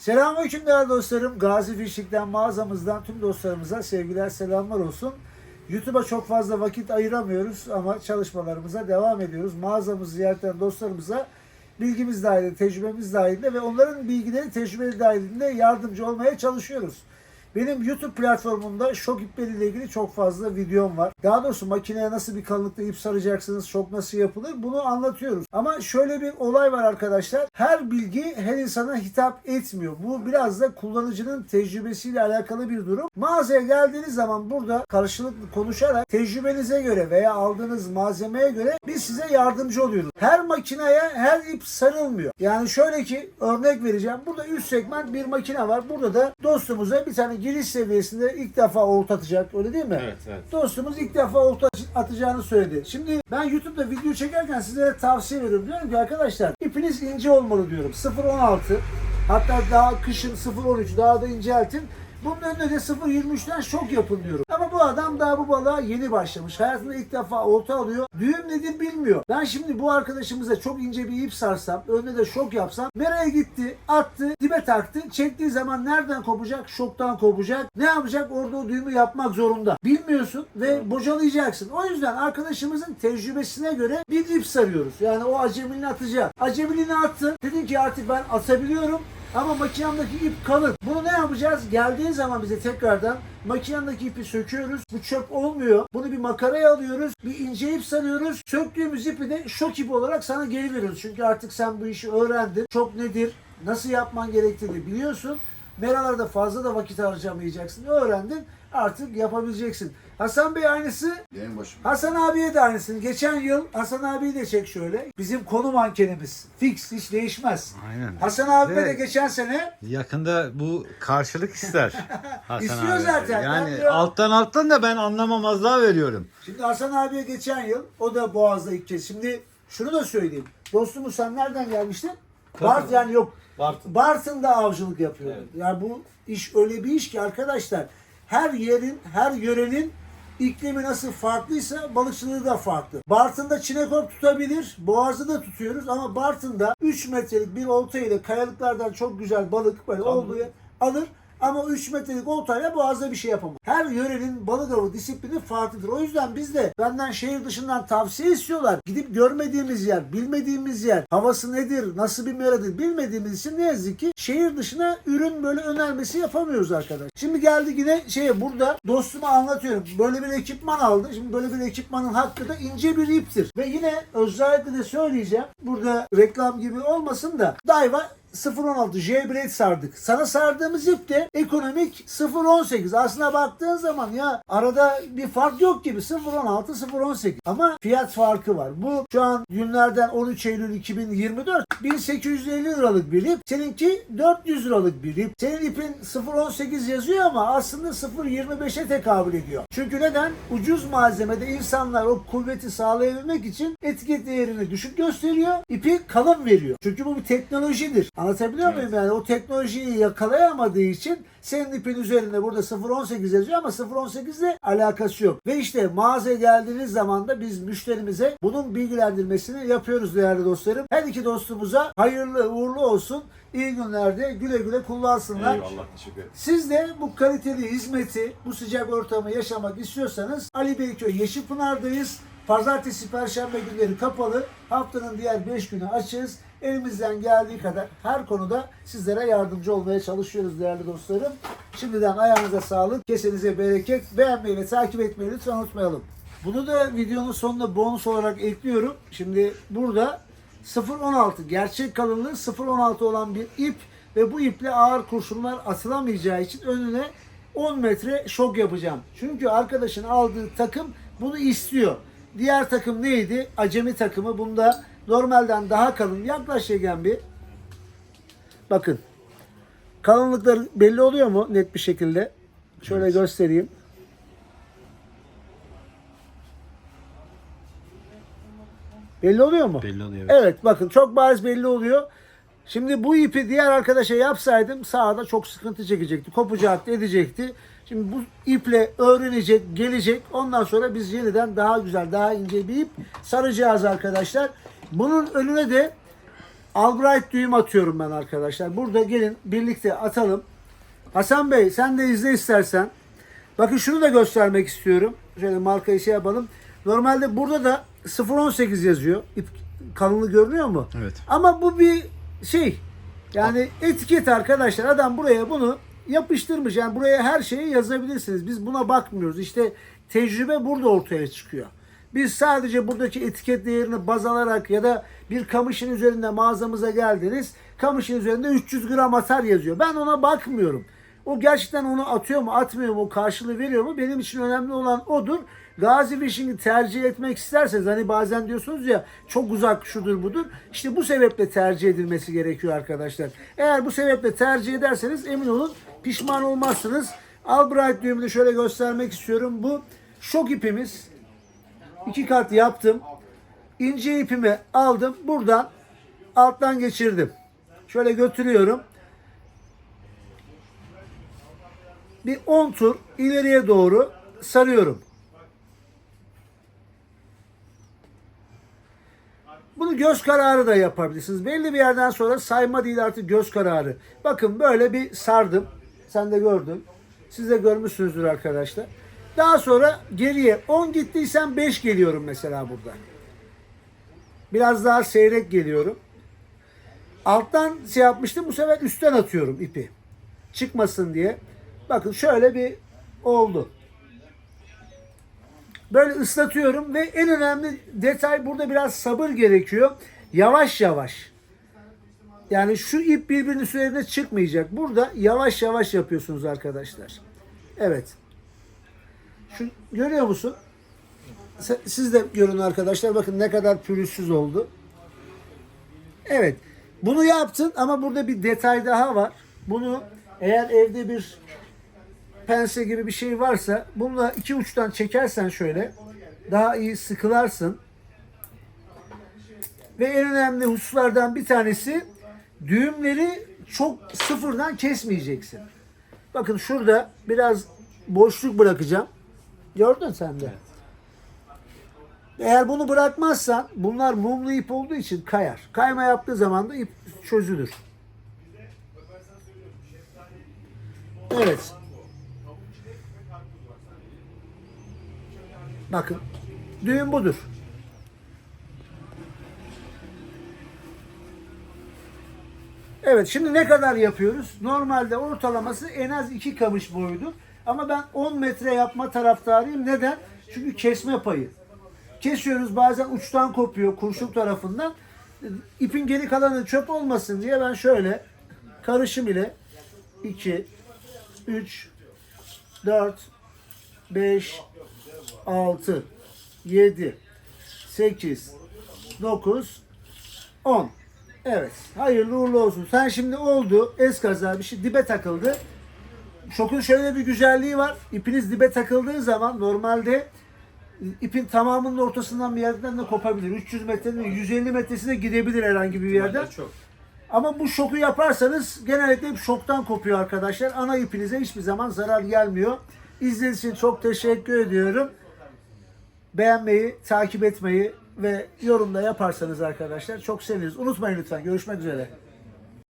Selamünaleyküm değerli dostlarım. Gazi Fişlik'ten mağazamızdan tüm dostlarımıza sevgiler selamlar olsun. YouTube'a çok fazla vakit ayıramıyoruz ama çalışmalarımıza devam ediyoruz. Mağazamızı ziyaret eden dostlarımıza bilgimiz dahilinde, tecrübemiz dahilinde ve onların bilgileri, tecrübeleri dahilinde yardımcı olmaya çalışıyoruz. Benim YouTube platformumda şok ipleriyle ilgili çok fazla videom var. Daha doğrusu makineye nasıl bir kalınlıkta ip saracaksınız, şok nasıl yapılır bunu anlatıyoruz. Ama şöyle bir olay var arkadaşlar. Her bilgi her insana hitap etmiyor. Bu biraz da kullanıcının tecrübesiyle alakalı bir durum. Mağazaya geldiğiniz zaman burada karşılıklı konuşarak tecrübenize göre veya aldığınız malzemeye göre biz size yardımcı oluyoruz. Her makineye her ip sarılmıyor. Yani şöyle ki örnek vereceğim. Burada üst segment bir makine var. Burada da dostumuza bir tane giriş seviyesinde ilk defa olta atacak. Öyle değil mi? Evet, evet. Dostumuz ilk defa olta atacağını söyledi. Şimdi ben YouTube'da video çekerken sizlere tavsiye veriyorum. Diyorum ki arkadaşlar ipiniz ince olmalı diyorum. 0.16 hatta daha kışın 0.13 daha da inceltin. Bunun önüne de 0.23'ten şok yapın diyorum. Bu adam daha bu balığa yeni başlamış. Hayatında ilk defa olta alıyor. Düğüm nedir bilmiyor. Ben şimdi bu arkadaşımıza çok ince bir ip sarsam, önüne de şok yapsam, nereye gitti, attı, dibe taktı. Çektiği zaman nereden kopacak? Şoktan kopacak. Ne yapacak? Orada o düğümü yapmak zorunda. Bilmiyorsun ve bocalayacaksın. O yüzden arkadaşımızın tecrübesine göre bir ip sarıyoruz. Yani o acemiliğini atacak. Acemiliğini attı. Dedin ki artık ben atabiliyorum. Ama makinamdaki ip kalın. Bunu ne yapacağız? Geldiği zaman bize tekrardan makinamdaki ipi söküyoruz. Bu çöp olmuyor. Bunu bir makaraya alıyoruz. Bir ince ip sarıyoruz. Söktüğümüz ipi de şok ipi olarak sana geri veriyoruz. Çünkü artık sen bu işi öğrendin. Şok nedir? Nasıl yapman gerektiğini biliyorsun. Meralarda fazla da vakit harcamayacaksın. Öğrendin. Artık yapabileceksin. Hasan Bey aynısı Benim başım. Hasan abiye de aynısını. Geçen yıl Hasan abiyi de çek şöyle. Bizim konu mankenimiz. Fix hiç değişmez. Aynen. Hasan abi de Evet. geçen sene Yakında bu karşılık ister. Hasan İstiyor abi. zaten. Ben Yani alttan alttan da ben anlamamazlığa veriyorum. Şimdi Hasan abiye geçen yıl o da Boğaz'da ilk kez. Şimdi şunu da söyleyeyim. Dostumuz sen nereden gelmiştin? Bart yani yok. Bartın. Bartın'da avcılık yapıyor. Evet. Yani bu iş öyle bir iş ki arkadaşlar her yerin, her yörenin iklimi nasıl farklıysa balıkçılığı da farklı. Bartın'da çinekop tutabilir, boğazı da tutuyoruz ama Bartın'da 3 metrelik bir olta ile kayalıklardan çok güzel balık böyle olduğu yer alır. Ama 3 metrelik oltayla boğazda bir şey yapamaz. Her yörenin balık avı disiplini farklıdır. O yüzden biz de benden şehir dışından tavsiye istiyorlar. Gidip görmediğimiz yer, bilmediğimiz yer, havası nedir, nasıl bir meradır bilmediğimiz için ne yazık ki şehir dışına ürün böyle önermesi yapamıyoruz arkadaş. Şimdi geldi yine şeye burada dostuma anlatıyorum. Böyle bir ekipman aldı. Şimdi böyle bir ekipmanın hakkı da ince bir iptir. Ve yine özellikle de söyleyeceğim. Burada reklam gibi olmasın da Daiwa 0.16 J-Blade sardık. Sana sardığımız ip de ekonomik 0.18. Aslına baktığın zaman ya arada bir fark yok gibi 0.16 0.18. Ama fiyat farkı var. Bu şu an günlerden 13 Eylül 2024 1850 liralık bir ip. Seninki 400 liralık bir ip. Senin ipin 0.18 yazıyor ama aslında 0.25'e tekabül ediyor. Çünkü neden? Ucuz malzemede insanlar o kuvveti sağlayabilmek için etiket değerini düşük gösteriyor. ipi kalın veriyor. Çünkü bu bir teknolojidir. Anlatabiliyor muyum yani? O teknolojiyi yakalayamadığı için senin ipin üzerinde burada 0.18 yazıyor ama 0.18 ile alakası yok. Ve işte mağazaya geldiğiniz zaman da biz müşterimize bunun bilgilendirmesini yapıyoruz değerli dostlarım. Her iki dostumuza hayırlı uğurlu olsun. İyi günlerde güle güle kullansınlar. Eyvallah teşekkür ederim. Siz de bu kaliteli hizmeti, bu sıcak ortamı yaşamak istiyorsanız Ali Beyköy Yeşilpınar'dayız. Pazartesi, Perşembe günleri kapalı. Haftanın diğer 5 günü açığız. Elimizden geldiği kadar her konuda sizlere yardımcı olmaya çalışıyoruz değerli dostlarım. Şimdiden ayağınıza sağlık, kesenize bereket. Beğenmeyi ve takip etmeyi lütfen unutmayalım. Bunu da videonun sonunda bonus olarak ekliyorum. Şimdi burada 0.16 gerçek kalınlığı 0.16 olan bir ip ve bu iple ağır kurşunlar atılamayacağı için önüne 10 metre şok yapacağım. Çünkü arkadaşın aldığı takım bunu istiyor. Diğer takım neydi? Acemi takımı. Bunda normalden daha kalın. Yaklaş Yegen bir. Bakın. Kalınlıkları belli oluyor mu net bir şekilde? Şöyle göstereyim. Belli oluyor mu? Belli oluyor. Evet bakın çok bariz belli oluyor. Şimdi bu ipi diğer arkadaşa yapsaydım sahada çok sıkıntı çekecekti. Kopacaktı, edecekti. Şimdi bu iple öğrenecek, gelecek. Ondan sonra biz yeniden daha güzel, daha ince bir ip saracağız arkadaşlar. Bunun önüne de Albright düğüm atıyorum ben arkadaşlar. Burada gelin birlikte atalım. Hasan Bey sen de izle istersen. Bakın şunu da göstermek istiyorum. Şöyle markayı şey yapalım. Normalde burada da 0.18 yazıyor. İp kalınlığı görünüyor mu? Evet. Ama bu bir şey. Yani etiket arkadaşlar. Adam buraya bunu yapıştırmış. Yani buraya her şeyi yazabilirsiniz. Biz buna bakmıyoruz. İşte tecrübe burada ortaya çıkıyor. Biz sadece buradaki etiket değerini baz alarak ya da bir kamışın üzerinde mağazamıza geldiniz. Kamışın üzerinde 300 gram atar yazıyor. Ben ona bakmıyorum. O gerçekten onu atıyor mu atmıyor mu karşılığı veriyor mu benim için önemli olan odur. Gazi Fishing'i tercih etmek isterseniz hani bazen diyorsunuz ya çok uzak şudur budur. İşte bu sebeple tercih edilmesi gerekiyor arkadaşlar. Eğer bu sebeple tercih ederseniz emin olun pişman olmazsınız. Albright düğümünü şöyle göstermek istiyorum. Bu şok ipimiz. İki kat yaptım. İnce ipimi aldım. Buradan alttan geçirdim. Şöyle götürüyorum. bir 10 tur ileriye doğru sarıyorum. Bunu göz kararı da yapabilirsiniz. Belli bir yerden sonra sayma değil artık göz kararı. Bakın böyle bir sardım. Sen de gördün. Siz de görmüşsünüzdür arkadaşlar. Daha sonra geriye 10 gittiysen 5 geliyorum mesela burada. Biraz daha seyrek geliyorum. Alttan şey yapmıştım bu sefer üstten atıyorum ipi. Çıkmasın diye. Bakın şöyle bir oldu. Böyle ıslatıyorum ve en önemli detay burada biraz sabır gerekiyor. Yavaş yavaş. Yani şu ip birbirinin üzerine çıkmayacak. Burada yavaş yavaş yapıyorsunuz arkadaşlar. Evet. Şu görüyor musun? Siz de görün arkadaşlar. Bakın ne kadar pürüzsüz oldu. Evet. Bunu yaptın ama burada bir detay daha var. Bunu eğer evde bir pense gibi bir şey varsa bununla iki uçtan çekersen şöyle daha iyi sıkılarsın. Ve en önemli hususlardan bir tanesi düğümleri çok sıfırdan kesmeyeceksin. Bakın şurada biraz boşluk bırakacağım. Gördün sen de. Eğer bunu bırakmazsan bunlar mumlu ip olduğu için kayar. Kayma yaptığı zaman da ip çözülür. Evet. Bakın. Düğün budur. Evet şimdi ne kadar yapıyoruz? Normalde ortalaması en az iki kamış boyudur. Ama ben 10 metre yapma taraftarıyım. Neden? Çünkü kesme payı. Kesiyoruz bazen uçtan kopuyor kurşun tarafından. İpin geri kalanı çöp olmasın diye ben şöyle karışım ile 2, 3, 4, 5, 6, 7, 8, 9, 10. Evet. Hayırlı uğurlu olsun. Sen şimdi oldu. Eskaza bir şey dibe takıldı. Şokun şöyle bir güzelliği var. İpiniz dibe takıldığı zaman normalde ipin tamamının ortasından bir yerden de kopabilir. 300 metrenin 150 metresine gidebilir herhangi bir yerden. Çok. Ama bu şoku yaparsanız genellikle hep şoktan kopuyor arkadaşlar. Ana ipinize hiçbir zaman zarar gelmiyor. İzlediğiniz için çok teşekkür ediyorum. Beğenmeyi, takip etmeyi ve yorumda yaparsanız arkadaşlar çok seviniriz. Unutmayın lütfen. Görüşmek üzere.